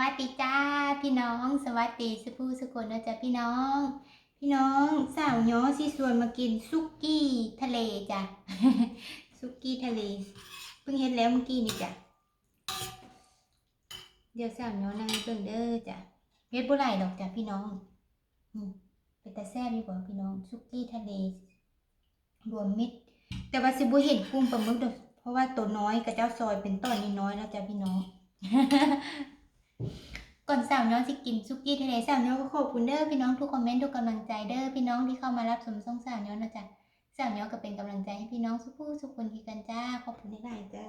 วัสดีจ้า พี่น้อง สวัสดีสุภูสุคนนะจ๊ะพี่น้อง พี่น้องสาวย้อสิชวนมากินซุกี้ทะเลจ้ะซุกี้ทะเลเพิ่งเห็นแล้วเมื่อกี้นี่จ้ะเดี๋ยวสาวย้อนางเบิ่งเด้อจ้ะเฮ็ดบ่ไหลดอกจ้ะพี่น้องอืมเป็นตาแซ่บดีกว่าพี่น้องซุกี้ทะเลรวมมิตรแต่ว่าสิบ่เห็นกุ้งปลาหมึกดอกเพราะว่าตัวน้อยกับเจ้าซอยเป็นต้นน้อยแล้วจ้ะพี่น้อง ก่อนสาวน้องสิกินซุกี้ทะเลสาวน้องก็ขอบคุณเด้อพี่น้องทุกคอมเมนต์ทุกกำลังใจเด้อพี่น้องที่เข้ามารับชมช่องสาวน้องนะจ๊ะสาวน้องก็เป็นกำลังใจให้พี่น้องทุกผู้ทุกคนที่กันจ้าขอบคุณที่ไหนจ้า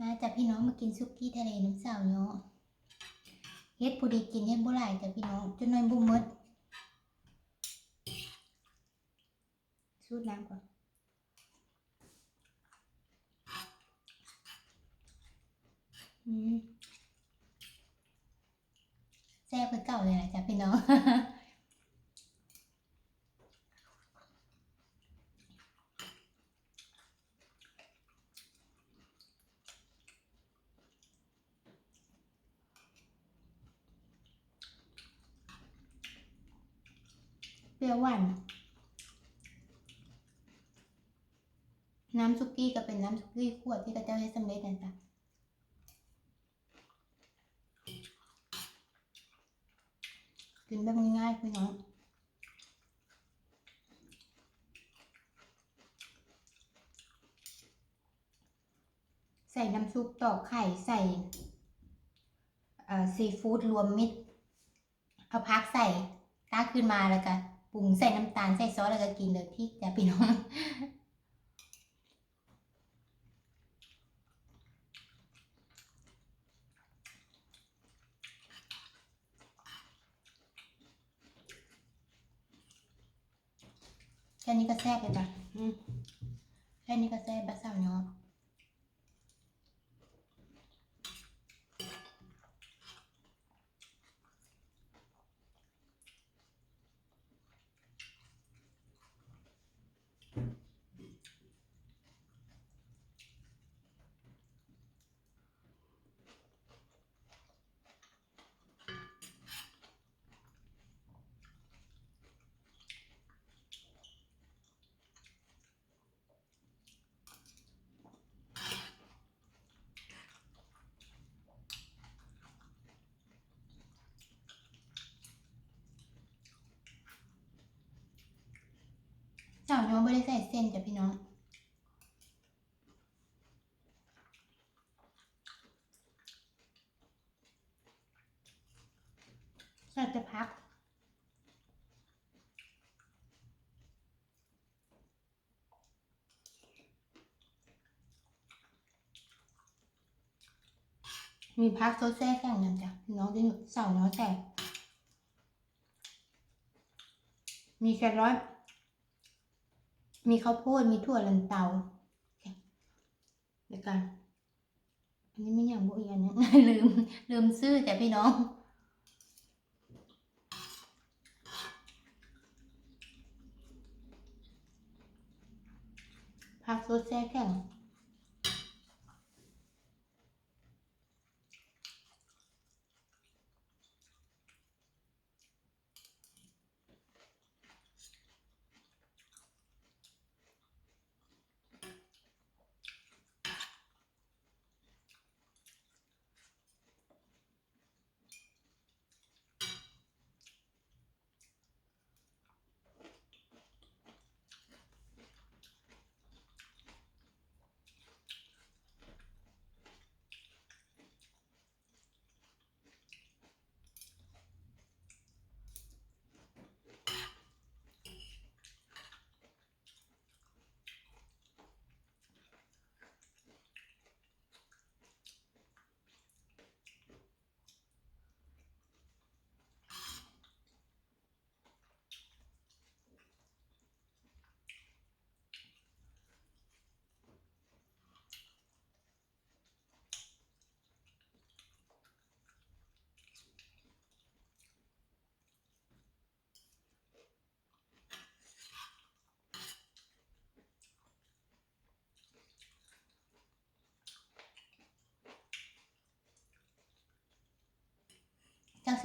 มาจ้ะพี่น้องมากินซุกี้ทะเลน้ำสาวน้องเฮ็ดผู้ดีกินเฮ็ดบ่หลายจ้ะพี่น้องจนน้อยบ่หมดสูดน้ำก่อนอืม ซ่บคือเก่าเลยนะจ๊ะพี่น้องเปรี้ยวหวานน้ำซุกี้ก็เป็นน้ำซุกี้ขวดที่กระเจ้าให้สำเร็จนะจ๊ะ กินแบบง่ายๆพี่น้องใส่น้ำซุปตอกไข่ใส่ซีฟู้ดรวมมิตรเอาพักใส่ตากขึ้นมาแล้วก็ปรุงใส่น้ำตาลใส่ซอสแล้วก็กินเลยพี่จ้ะพี่น้อง แค่นี้ก็แซ่บเลยจ้ะแค่นี้ก็แซ่บแบบสาวเน ไม่ได้ใส่เส้นจ้ะพี่น้องใส่แต่พักมีพักโซเซ่แข่งกันจ้ะน้องที่หนูสาวน้อยใส่มีแครอท มีข้าวโพดมีถั่วลันเตาเดี๋ยวกันอันนี้ไม่อย่างบุอีกอันนึงลืมลืมซื้อแต่พี่น้องผักสดแซ่แข็ง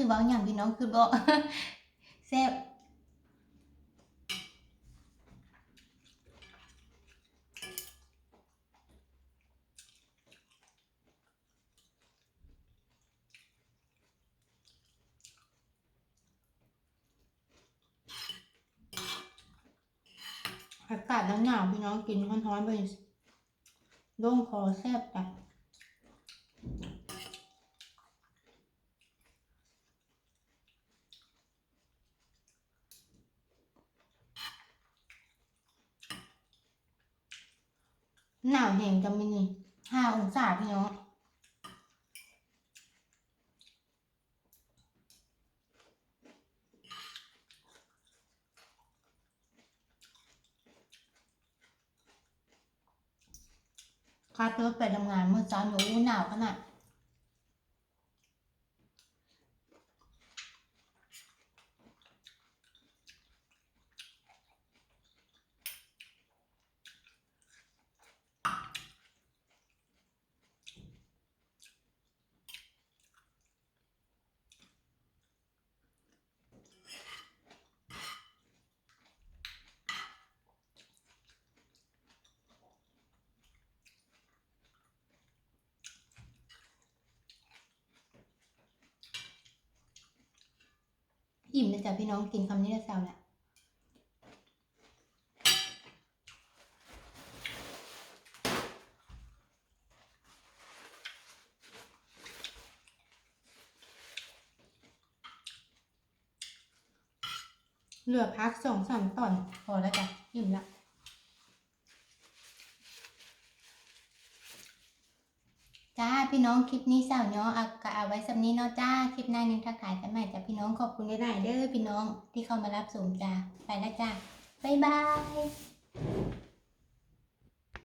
สิเว้าหยังพี่น้องคือบ่แซ่บอากาศหนาวๆพี่น้องกินร้อนๆไปโล่งคอแซ่บจ้ะ หนาวแห่งจะมีนี่ห้าองศาพี่น้องขับรถไปทำงานเมื่อเช้าหนูหนาวขนาด อิ่มนะจ๊ะพี่น้องกินคำนี้แล้วแซวแหละเหลือพักสองสามตอนพอแล้วจ้ะอิ่มละ จ้าพี่น้องคลิปนี้สาวเนาะเอากะเอาไว้สำนี้เนาะจ้าคลิปหน้านึงทักทายกันใหม่จ้ะพี่น้องขอบคุณหลายๆเด้อพี่น้องที่เข้ามารับสมจ้าไปแล้วจ้าบ๊ายบาย